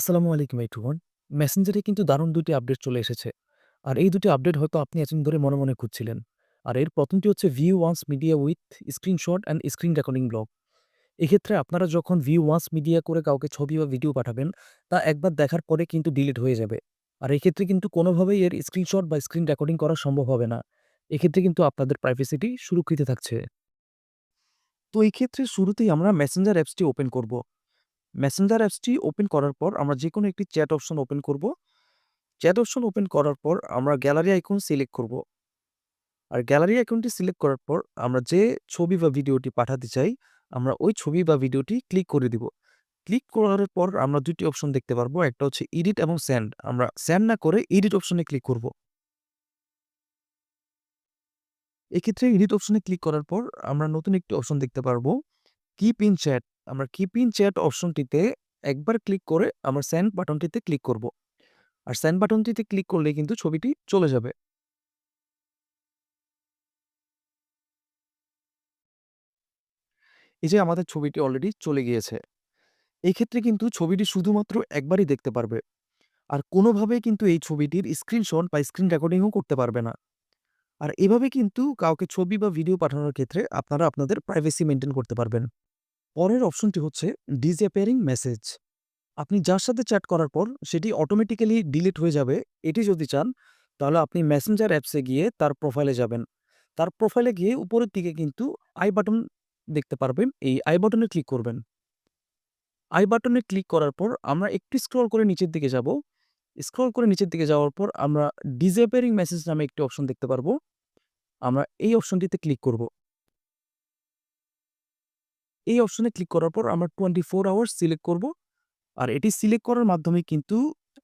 আসসালামু আলাইকুম এভরিওয়ান। মেসেঞ্জারে কিন্তু দারুণ দুটি আপডেট চলে এসেছে। আর এই দুটি আপডেট হয়তো আপনি এতদিন ধরে মনে, মনে খুঁজছিলেন। আর এর প্রথমটি হচ্ছে view once media with screenshot and screen recording block. এক্ষেত্রে আপনারা যখন ভিউ ওয়ান্স মিডিয়া করে কাউকে ছবি বা ভিডিও পাঠাবেন, তা একবার দেখার পরে কিন্তু ডিলিট হয়ে যাবে। আর এক্ষেত্রে কিন্তু কোনোভাবেই এর স্ক্রিনশট বা স্ক্রিন রেকর্ডিং করা সম্ভব হবে না। এক্ষেত্রে কিন্তু আপনাদের প্রাইভেসিটি সুরক্ষিত থাকছে। তো এই ক্ষেত্রে শুরুতেই আমরা মেসেঞ্জার অ্যাপসটি ওপেন করব। মেসেঞ্জার অ্যাপসটি ওপেন করার পর আমরা যে কোনো একটি চ্যাট অপশন ওপেন করব। চ্যাট অপশন ওপেন করার পর আমরা গ্যালারি আইকন সিলেক্ট করব। আর গ্যালারি আইকনটি সিলেক্ট করার পর আমরা যে ছবি বা ভিডিওটি পাঠাতে চাই, আমরা ওই ছবি বা ভিডিওটি ক্লিক করে দিব। ক্লিক করার পর আমরা দুটি অপশন দেখতে পারব। একটা হচ্ছে এডিট এবং স্যান্ড আমরা স্যান্ড না করে এডিট অপশনে ক্লিক করব। এক্ষেত্রে এডিট অপশনে ক্লিক করার পর আমরা নতুন একটি অপশন দেখতে পারব। Keep in chat. আমরা কিপ ইন চ্যাট অপশনটিতে একবার ক্লিক করে আমরা সেন্ড বাটনটিতে ক্লিক করব। আর সেন্ড বাটনটিতে ক্লিক করলেই কিন্তু ছবিটি চলে যাবে। এই যে আমাদের ছবিটি অলরেডি চলে গিয়েছে। এই ক্ষেত্রে কিন্তু ছবিটি শুধুমাত্র একবারই দেখতে পারবে। আর কোনোভাবেই কিন্তু এই ছবিটির স্ক্রিনশট বা স্ক্রিন রেকর্ডিংও করতে পারবে না। আর এভাবে কিন্তু কাউকে ছবি বা ভিডিও পাঠানোর ক্ষেত্রে আপনারা আপনাদের প্রাইভেসি মেনটেন করতে পারবেন। পরের অপশনটি হচ্ছে ডিসঅ্যাপিয়ারিং মেসেজ। আপনি যার সাথে চ্যাট করার পর সেটি অটোমেটিক্যালি ডিলিট হয়ে যাবে, এটি যদি চান তাহলে আপনি মেসেঞ্জার অ্যাপসে গিয়ে তার প্রোফাইলে যাবেন। তার প্রোফাইলে গিয়ে উপরের দিকে কিন্তু আই বাটন দেখতে পারবেন। এই আই বাটনে ক্লিক করবেন। আই বাটনে ক্লিক করার পর আমরা একটু স্ক্রল করে নিচের দিকে যাব। স্ক্রল করে নিচের দিকে যাওয়ার পর আমরা ডিসঅ্যাপিয়ারিং মেসেজ নামে একটি অপশন দেখতে পারব। আমরা এই অপশনটিতে ক্লিক করব। এই অপশনে ক্লিক করার পর আমরা 24 আওয়ার্স সিলেক্ট করব। আর এটি সিলেক্ট করার মাধ্যমে কিন্তু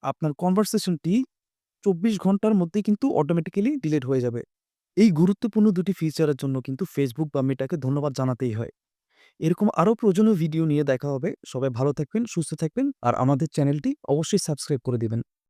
আপনার কনভারসেশনটি ২৪ ঘণ্টার মধ্যেই কিন্তু অটোমেটিক্যালি ডিলিট হয়ে যাবে। এই গুরুত্বপূর্ণ দুটি ফিচারের জন্য কিন্তু ফেসবুক বা মেটাকে ধন্যবাদ জানাতেই হয়। এরকম আরও প্রয়োজনীয় ভিডিও নিয়ে দেখা হবে। সবাই ভালো থাকবেন, সুস্থ থাকবেন আর আমাদের চ্যানেলটি অবশ্যই সাবস্ক্রাইব করে দিবেন।